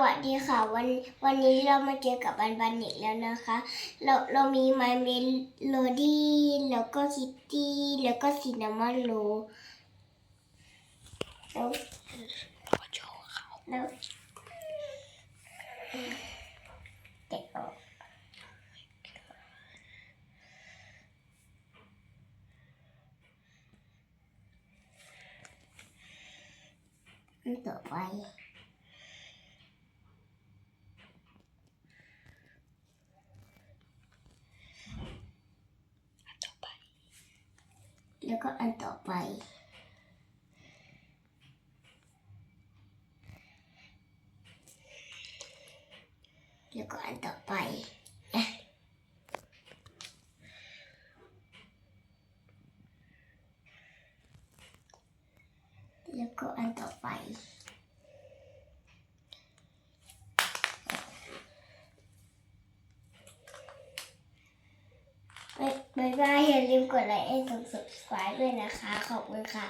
สวัสดีค่ะวันวันนี้เรามาเจอกับบันบันอีกแล้วนะคะ เราเรามีไมเมโลดี้แล้วก็คิตตี้แล้วก็ซินนามอนโรลแล้วแล้วเด็กออกต่อไป แล้วก็อันต่อไป แล้วก็อันต่อไปนะแล้วก็อันต่อไป บ๊ายบายอย่าลืมกดไลค์และกด subscribe ด้วยนะคะ ขอบคุณค่ะ